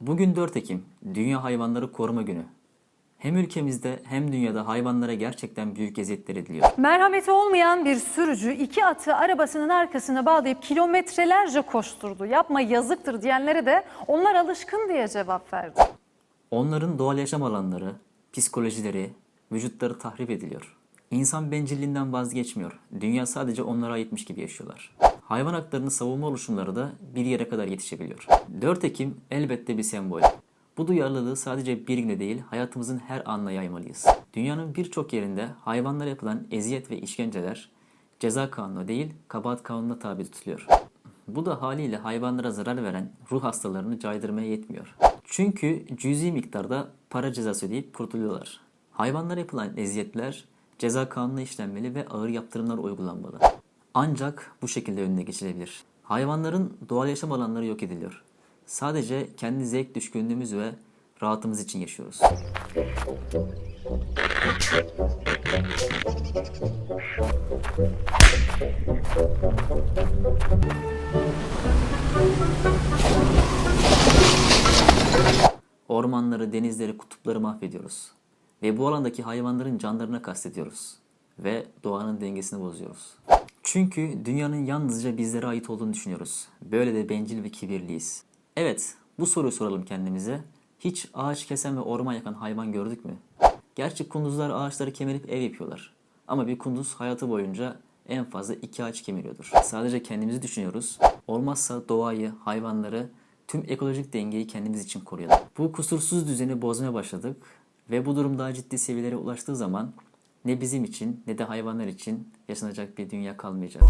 Bugün 4 Ekim, Dünya Hayvanları Koruma Günü. Hem ülkemizde hem dünyada hayvanlara gerçekten büyük eziyetler ediliyor. Merhameti olmayan bir sürücü iki atı arabasının arkasına bağlayıp kilometrelerce koşturdu. Yapma yazıktır diyenlere de onlar alışkın diye cevap verdi. Onların doğal yaşam alanları, psikolojileri, vücutları tahrip ediliyor. İnsan bencilliğinden vazgeçmiyor. Dünya sadece onlara aitmiş gibi yaşıyorlar. Hayvan haklarını savunma oluşumları da bir yere kadar yetişebiliyor. 4 Ekim elbette bir sembol. Bu duyarlılığı sadece bir güne değil hayatımızın her anına yaymalıyız. Dünyanın birçok yerinde hayvanlara yapılan eziyet ve işkenceler ceza kanunu değil kabahat kanununa tabi tutuluyor. Bu da haliyle hayvanlara zarar veren ruh hastalarını caydırmaya yetmiyor. Çünkü cüzi miktarda para cezası ödeyip kurtuluyorlar. Hayvanlara yapılan eziyetler ceza kanununa işlenmeli ve ağır yaptırımlar uygulanmalı. Ancak bu şekilde önüne geçilebilir. Hayvanların doğal yaşam alanları yok ediliyor. Sadece kendi zevk düşkünlüğümüz ve rahatımız için yaşıyoruz. Ormanları, denizleri, kutupları mahvediyoruz. Ve bu alandaki hayvanların canlarına kastediyoruz. Ve doğanın dengesini bozuyoruz. Çünkü dünyanın yalnızca bizlere ait olduğunu düşünüyoruz. Böyle de bencil ve kibirliyiz. Evet, bu soruyu soralım kendimize. Hiç ağaç kesen ve orman yakan hayvan gördük mü? Gerçi kunduzlar ağaçları kemirip ev yapıyorlar. Ama bir kunduz hayatı boyunca en fazla iki ağaç kemiriyordur. Sadece kendimizi düşünüyoruz. Olmazsa doğayı, hayvanları, tüm ekolojik dengeyi kendimiz için koruyalım. Bu kusursuz düzeni bozmaya başladık ve bu durum daha ciddi seviyelere ulaştığı zaman ne bizim için ne de hayvanlar için yaşanacak bir dünya kalmayacak.